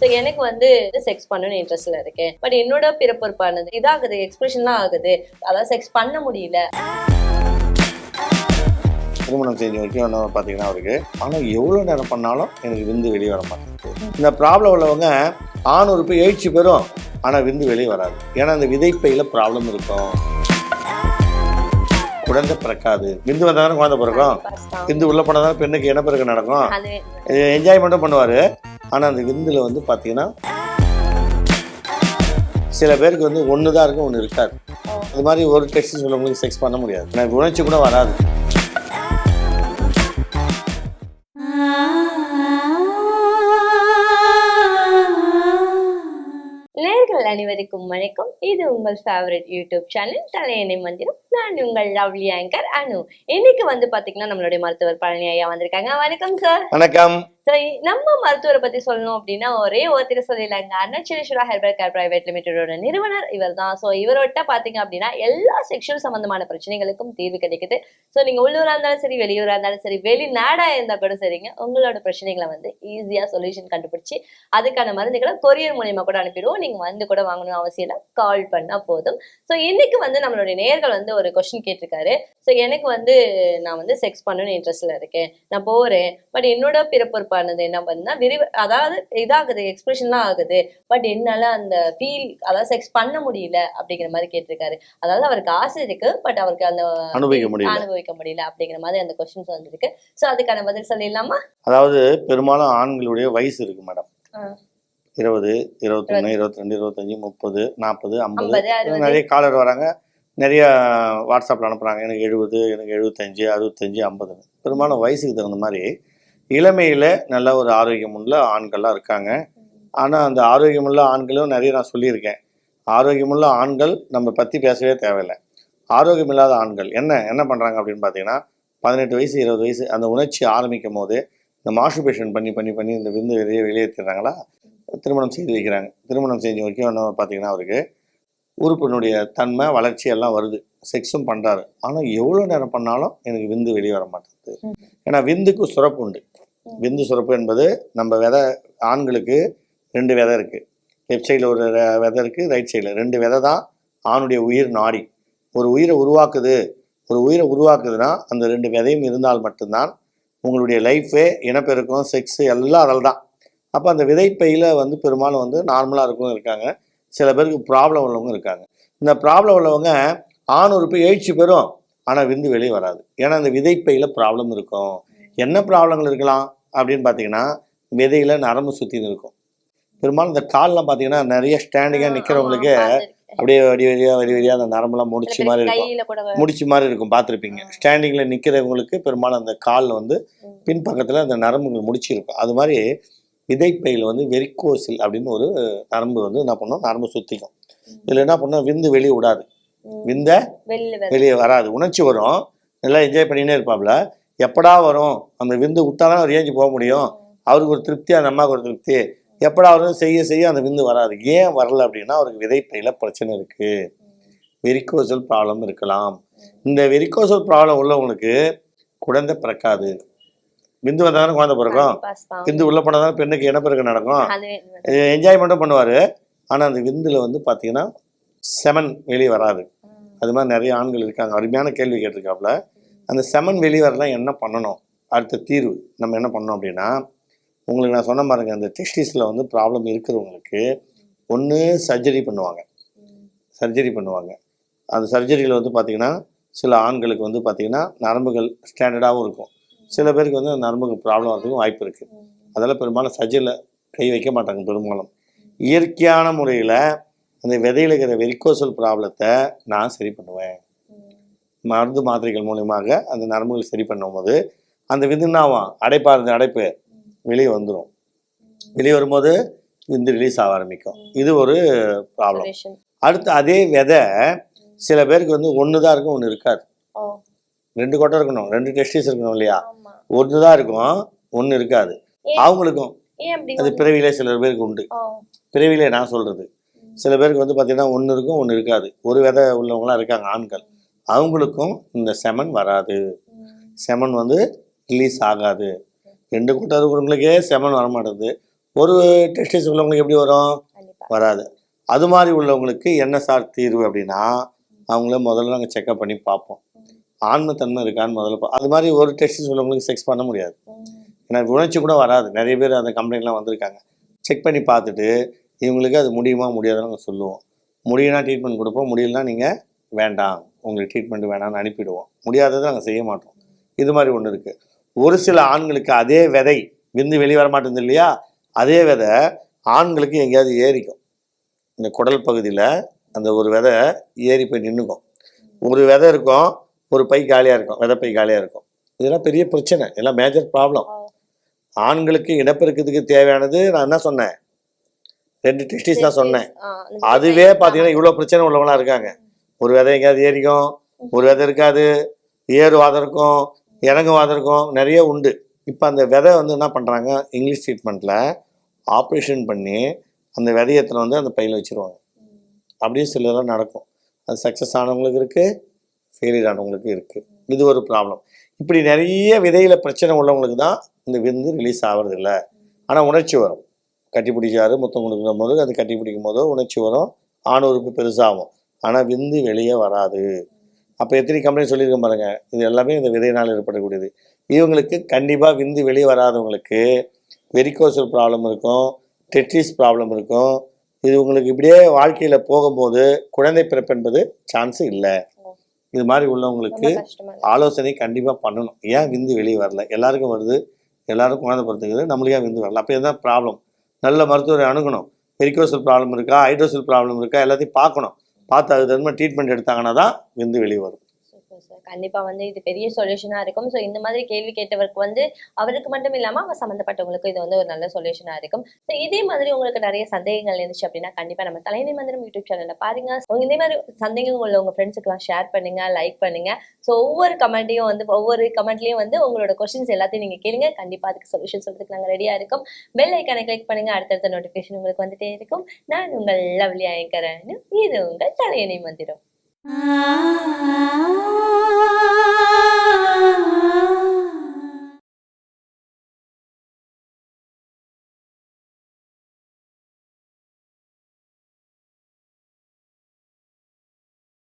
So எனக்கு வந்து sex பண்ணணும்னு இன்ட்ரெஸ்ட்ல இருக்கேன். பட் என்னோட பிறப்பொறுப்பானது இதாகுது எக்ஸ்பிரஷன்லாம் ஆகுது. அதாவது செக்ஸ் பண்ண முடியல. திருமணம் செஞ்ச வரைக்கும் என்ன பார்த்தீங்கன்னா அவருக்கு ஆனால் எவ்வளோ நேரம் பண்ணாலும் எனக்கு விந்து வெளியே வர மாட்டேங்குது. இந்த ப்ராப்ளம் உள்ளவங்க ஆண் உறுப்பு எழுச்சி பெறும் ஆனால் விந்து வெளியே வராது. ஏன்னா அந்த விதைப்பையில் ப்ராப்ளம் இருக்கும். குழந்தை பிறக்காது. விந்து வந்தால் தானே குழந்தை பிறக்கும். விந்து உள்ள போனால் தானே பெண்ணுக்கு இனப்பெருக்கம் நடக்கும்? என்ஜாய்மெண்ட்டும் பண்ணுவார். ஆனால் அந்த விந்தில் வந்து பார்த்தீங்கன்னா சில பேருக்கு வந்து ஒன்று தான் இருக்கும் ஒன்று இருக்காது அது மாதிரி ஒரு டெஸ்ட் உள்ளவங்களுக்கு செக்ஸ் பண்ண முடியாது. எனக்கு உணர்ச்சி கூட வராது. நேர்கள் அனைவருக்கும் வணக்கம். இது உங்கள் ஃபேவரட் யூடியூப் சேனல் தலையணை மந்திரம். நான் உங்கள் லவ்லி ஆங்கர் அனு. இன்னைக்கு வந்து பாத்தீங்கன்னா நம்மளுடைய மருத்துவர் பழனி ஐயா வந்திருக்காங்க. வணக்கம் சார் வணக்கம். ஸோ நம்ம மருத்துவரை பத்தி சொல்லணும் அப்படின்னா ஒரே ஒருத்தர் சொல்லிடலாங்க அருணாச்சலேஸ்வரா ஹெர்பல் கேர் பிரைவேட் லிமிடெடோட நிறுவனர் இவர் தான் ஸோ இவரோட்ட பாத்தீங்க அப்படின்னா எல்லா செக்ஷுவல் சம்பந்தமான பிரச்சனைகளுக்கும் தீர்வு கிடைக்குது. ஸோ நீங்க உள்ளூரா இருந்தாலும் சரி வெளியூரா இருந்தாலும் சரி வெளிநாடா இருந்தா கூட சரிங்க. உங்களோட பிரச்சனைகளை வந்து ஈஸியா சொல்யூஷன் கண்டுபிடிச்சு அதுக்கான மருந்துகளை கொரியர் மூலியமா கூட அனுப்பிடுவோம். நீங்க வந்து கூட வாங்கணும் அவசியம் இல்லை. கால் பண்ணா போதும். ஸோ இன்னைக்கு வந்து நம்மளுடைய நேர்கள் வந்து ஒரு கொஸ்டின் கேட்டிருக்காரு. ஸோ எனக்கு வந்து நான் வந்து செக்ஸ் பண்ணணும்னு இன்ட்ரெஸ்ட்ல இருக்கேன். நான் போறேன். பட் என்னோட பிறப்பு பிறப்பொறுப்பானது என்ன பண்ணா விரிவு அதாவது இதாகுது எக்ஸ்பிரஷன்லாம் ஆகுது. பட் என்னால அந்த ஃபீல் அதாவது செக்ஸ் பண்ண முடியல அப்படிங்கிற மாதிரி கேட்டிருக்காரு. அதாவது அவருக்கு ஆசை இருக்கு பட் அவருக்கு அந்த அனுபவிக்க முடியல. அனுபவிக்க முடியல அப்படிங்கிற மாதிரி அந்த கொஸ்டின்ஸ் வந்திருக்கு. ஸோ அதுக்கான பதில் சொல்லிடலாமா அதாவது பெரும்பாலும் ஆண்களுடைய வயசு இருக்கு மேடம். இருபது இருபத்தொன்னு இருபத்தி ரெண்டு இருபத்தஞ்சு முப்பது நாற்பது ஐம்பது. நிறைய காலர் வராங்க. நிறைய வாட்ஸ்அப்பில் அனுப்புகிறாங்க எனக்கு எழுபது எனக்கு எழுபத்தஞ்சு அறுபத்தஞ்சு ஐம்பது பெரும்பாலும் வயசுக்கு தகுந்த மாதிரி இளமையில் நல்ல ஒரு ஆரோக்கியமுள்ள ஆண்கள்லாம் இருக்காங்க. ஆனால் அந்த ஆரோக்கியமுள்ள ஆண்களும் நிறைய நான் சொல்லியிருக்கேன். ஆரோக்கியமுள்ள ஆண்கள் நம்ம பற்றி பேசவே தேவையில்லை. ஆரோக்கியமில்லாத ஆண்கள். என்ன என்ன பண்ணுறாங்க அப்படின்னு பார்த்தீங்கன்னா பதினெட்டு வயசு இருபது வயசு அந்த உணர்ச்சி ஆரம்பிக்கும் போது இந்த மாஸ்டர்பேஷன் பண்ணி பண்ணி பண்ணி இந்த விந்து வெளியே வெளியேற்றிடுறாங்களா திருமணம் செய்து வைக்கிறாங்க. திருமணம் செஞ்ச வரைக்கும் என்ன பார்த்தீங்கன்னா அவருக்கு. உறுப்பினுடைய தன்மை வளர்ச்சி எல்லாம் வருது. செக்ஸும் பண்ணுறாரு ஆனால் எவ்வளோ நேரம் பண்ணாலும் எனக்கு விந்து வெளியே வர மாட்டேங்குது. ஏன்னா விந்துக்கு சுரப்பு உண்டு. விந்து சுரப்பு என்பது நம்ம விதை ஆண்களுக்கு ரெண்டு விதை இருக்குது லெஃப்ட் சைடில் ஒரு விதை இருக்குது ரைட் சைடில். ரெண்டு விதை தான் ஆணுடைய உயிர் நாடி. ஒரு உயிரை உருவாக்குது ஒரு உயிரை உருவாக்குதுன்னா அந்த ரெண்டு விதையும் இருந்தால் மட்டும்தான் உங்களுடைய லைஃபே இனப்பெருக்கம் செக்ஸு எல்லாம் அதில் தான். அப்போ அந்த விதைப்பையில் வந்து பெரும்பாலும் வந்து நார்மலாக இருக்கவங்க இருக்காங்க. சில பேருக்கு ப்ராப்ளம் உள்ளவங்க இருக்காங்க. இந்த ப்ராப்ளம் உள்ளவங்க ஆண் உறுப்பு எழுச்சி பெறும். ஆனால் விந்து வெளியே வராது. ஏன்னா அந்த விதைப்பையில் ப்ராப்ளம் இருக்கும். என்ன ப்ராப்ளங்கள் இருக்கலாம்? அப்படின்னு பார்த்தீங்கன்னா விதையில் நரம்பு சுற்றின்னு இருக்கும். பெரும்பாலும் இந்த கால்லாம் பார்த்தீங்கன்னா நிறைய ஸ்டாண்டிங்காக நிற்கிறவங்களுக்கு அப்படியே வடி வழியாக வரி வழியாக அந்த நரம்பெல்லாம் முடிச்சு மாதிரி இருக்கும். முடிச்சு மாதிரி இருக்கும் பார்த்துருப்பீங்க ஸ்டாண்டிங்கில் நிற்கிறவங்களுக்கு பெரும்பாலும் அந்த காலில் வந்து. பின்பக்கத்தில் அந்த நரம்புகள் முடிச்சு இருக்கும் அது மாதிரி விதைப்பையில் வந்து வெரிக்கோசில் அப்படின்னு ஒரு நரம்பு வந்து என்ன பண்ணும்? நரம்பு சுற்றிக்கும் இதில் என்ன பண்ணும்? விந்து வெளியே விடாது. விந்த வெளியே வராது. உணர்ச்சி வரும். நல்லா என்ஜாய் பண்ணினே இருப்பாப்ல. எப்படா வரும்? அந்த விந்து விட்டாதான் அவர் ஏஞ்சி போக முடியும்? அவருக்கு ஒரு திருப்தி அந்த அம்மாவுக்கு ஒரு திருப்தி. எப்படா வரும் செய்ய செய்ய அந்த விந்து வராது. ஏன் வரல அப்படின்னா அவருக்கு விதைப்பையில் பிரச்சனை இருக்குது வெரிக்கோசல் ப்ராப்ளம் இருக்கலாம். இந்த வெரிக்கோசல் ப்ராப்ளம் உள்ளவங்களுக்கு குழந்தை பிறக்காது. விந்து வந்தால் குழந்தை பிறக்கும். விந்து உள்ள போனால் பெண்ணுக்கு இனப்பெருக்கம் நடக்கும்? என்ஜாய்மெண்ட்டும் பண்ணுவார். ஆனால் அந்த விந்தில் வந்து பார்த்தீங்கன்னா செமன் வெளியே வராது. அது மாதிரி நிறைய ஆண்கள் இருக்காங்க. அருமையான கேள்வி கேட்டிருக்காப்புல. அந்த செமன் வெளிவரலாம் என்ன பண்ணணும்? அடுத்த தீர்வு. நம்ம என்ன பண்ணோம் அப்படின்னா உங்களுக்கு நான் சொன்ன பாருங்க அந்த டெஸ்டிஸில் வந்து ப்ராப்ளம் இருக்கிறவங்களுக்கு ஒன்று சர்ஜரி பண்ணுவாங்க. சர்ஜரி பண்ணுவாங்க. அந்த சர்ஜரியில் வந்து பார்த்திங்கன்னா சில ஆண்களுக்கு வந்து பார்த்திங்கன்னா நரம்புகள் ஸ்டாண்டர்டாகவும் இருக்கும். சில பேருக்கு வந்து அந்த நரம்புகள் ப்ராப்ளம் வரதுக்கும் வாய்ப்பு இருக்குது அதெல்லாம் பெரும்பாலும் சர்ஜரியில் கை வைக்க மாட்டாங்க பெரும்பாலும். இயற்கையான முறையில் அந்த விதையில் இருக்கிற வெரிக்கோசல் ப்ராப்ளத்தை நான் சரி பண்ணுவேன். மருந்து மாத்திரைகள் மூலியமாக அந்த நரம்புகள் சரி பண்ணும்போது அந்த விந்துனாவும் அடைப்பா இருந்த அடைப்பு வெளியே வந்துடும் வெளியே வரும்போது விந்து ரிலீஸ் ஆக ஆரம்பிக்கும். இது ஒரு ப்ராப்ளம். அடுத்து அதே விதை சில பேருக்கு வந்து ஒன்று தான் இருக்கும் ஒன்று இருக்காது. ரெண்டு கொட்டை இருக்கணும் ரெண்டு டெஸ்டிஸ் இருக்கணும் இல்லையா. ஒன்று தான் இருக்கும் ஒன்று இருக்காது? அவங்களுக்கும் அது பிறவிலே சில பேருக்கு உண்டு. ஓ, பிறவிலே நான் சொல்கிறது சில பேருக்கு வந்து பார்த்தீங்கன்னா ஒன்று இருக்கும் ஒன்று இருக்காது. ஒரு விதை உள்ளவங்களாம் இருக்காங்க ஆண்கள். அவங்களுக்கும் இந்த செமன் வராது. செமன் வந்து ரிலீஸ் ஆகாது. ரெண்டு கூட்டம் இருக்கிறவங்களுக்கே செமன் வர மாட்டேங்குது ஒரு டெஸ்டிஸ் உள்ளவங்களுக்கு எப்படி வரும்? வராது. அது மாதிரி உள்ளவங்களுக்கு என்ன சார் தீர்வு அப்படின்னா அவங்கள முதல்ல நாங்கள் செக்அப் பண்ணி பார்ப்போம். ஆண்மைத்தன்மை இருக்கான்னு முதல்ல அது மாதிரி ஒரு டெஸ்டிஸ் உள்ளவங்களுக்கு செக்ஸ் பண்ண முடியாது. ஏன்னா உணர்ச்சி கூட வராது. நிறைய பேர் அந்த கம்ப்ளைண்ட்லாம் வந்திருக்காங்க. செக் பண்ணி பார்த்துட்டு இவங்களுக்கு அது முடியுமா முடியாதுன்னு நாங்கள் சொல்லுவோம். முடியும்னா ட்ரீட்மெண்ட் கொடுப்போம். முடியலனா நீங்கள் வேண்டாம். உங்களுக்கு ட்ரீட்மெண்ட் வேணாம்னு அனுப்பிடுவோம். முடியாததை நாங்கள் செய்ய மாட்டோம். இது மாதிரி ஒன்று இருக்குது ஒரு சில ஆண்களுக்கு அதே விதை விந்து வெளியே வர மாட்டேங்குது இல்லையா? அதே விதை ஆண்களுக்கு எங்கேயாவது ஏறிக்கும். இந்த குடல் பகுதியில் அந்த ஒரு விதை ஏறி போய் நின்றுக்கும் ஒரு விதை இருக்கும் ஒரு பை காலியாக இருக்கும் விதை பை காலியாக இருக்கும். இதெல்லாம் பெரிய பிரச்சனை. இதெல்லாம் மேஜர் ப்ராப்ளம். ஆண்களுக்கு இனப்பெருக்கத்துக்கு தேவையானது நான் என்ன சொன்னேன்? ரெண்டு டெஸ்டிஸ் தான் சொன்னேன். அதுவே பார்த்தீங்கன்னா இவ்வளோ பிரச்சனை உள்ளவங்களா இருக்காங்க. ஒரு விதை எங்கேயாவது ஏறிக்கும் ஒரு விதை இருக்காது ஏறுவாதற்கும் இருக்கும் இருக்கும் நிறைய உண்டு. இப்போ அந்த விதை வந்து என்ன பண்ணுறாங்க இங்கிலீஷ் ட்ரீட்மெண்ட்டில் ஆப்ரேஷன் பண்ணி அந்த விதையத்தில் வந்து அந்த பையில் வச்சிருவாங்க. அப்படியே சிலதெல்லாம் நடக்கும். அது சக்ஸஸ் ஆனவங்களுக்கு இருக்குது ஃபெயிலியர் ஆனவங்களுக்கு இருக்குது இது ஒரு ப்ராப்ளம் இப்படி நிறைய விதையில் பிரச்சனை உள்ளவங்களுக்கு தான் இந்த விந்து ரிலீஸ் ஆகிறது இல்லை. ஆனால் உணர்ச்சி வரும். கட்டி பிடிச்சாரு முத்தம் கொடுக்கும் போது அது கட்டி பிடிக்கும் போதோ உணர்ச்சி வரும். ஆண் உறுப்பு பெருசாகும். ஆனால் விந்து வெளியே வராது. அப்போ எத்தனை கம்பெனி சொல்லியிருக்கேன் பாருங்க. இது எல்லாமே இந்த விதையினால் ஏற்படக்கூடியது. இவங்களுக்கு கண்டிப்பாக விந்து வெளியே வராதவங்களுக்கு வெரிகோசல் ப்ராப்ளம் இருக்கும் டெட்ரிஸ் ப்ராப்ளம் இருக்கும். இது உங்களுக்கு இப்படியே வாழ்க்கையில் போகும்போது குழந்தை பிறப்பு என்பது சான்ஸ் இல்லை. இது மாதிரி உள்ளவங்களுக்கு. ஆலோசனை கண்டிப்பாக பண்ணணும். ஏன் விந்து வெளியே வரல? எல்லாருக்கும் வருது. எல்லாரும் குழந்தை பிறத்துக்குது நம்மளுக்கு விந்து வரல? அப்போ இதுதான் ப்ராப்ளம் நல்ல மருத்துவரை அணுகணும். பெரிகோசல் ப்ராப்ளம் இருக்கா? ஹைட்ரோசல் ப்ராப்ளம் இருக்கா? எல்லாத்தையும் பார்க்கணும். பார்த்து அது தகுந்த ட்ரீட்மெண்ட் எடுத்தாங்கன்னா தான் விந்து வெளியே வரும். சூப்பர் சார் கண்டிப்பா வந்து இது பெரிய சொல்யூஷனா இருக்கும். ஸோ இந்த மாதிரி கேள்வி கேட்டவருக்கு வந்து அவருக்கு மட்டும் இல்லாம அவர் சம்மந்தப்பட்டவங்களுக்கும் இது வந்து ஒரு நல்ல சொல்யூஷனா இருக்கும். ஸோ இதே மாதிரி உங்களுக்கு நிறைய சந்தேகங்கள் இருந்துச்சு அப்படின்னா கண்டிப்பா நம்ம தலைமை மந்திரம் யூடியூப் சேனல்ல பாருங்க. இதே மாதிரி சந்தேகங்கள் உள்ள உங்க ஃப்ரெண்ட்ஸுக்குலாம் ஷேர் பண்ணுங்க லைக் பண்ணுங்க. ஸோ ஒவ்வொரு கமெண்ட்டையும் வந்து ஒவ்வொரு கமெண்ட்லயும் வந்து உங்களோட கொஸ்டின்ஸ் எல்லாத்தையும் நீங்க கேளுங்க. கண்டிப்பா அதுக்கு சொல்யூஷன் சொல்றதுக்கு நாங்க ரெடியா இருக்கும். பெல் ஐக்கானை கிளிக் பண்ணுங்க. அடுத்தடுத்த நோட்டிஃபிகேஷன் உங்களுக்கு வந்துட்டே இருக்கும். நான் உங்கள் லவ்லி ஆயங்கரன் இது உங்கள் தலையணை மந்திரம். ah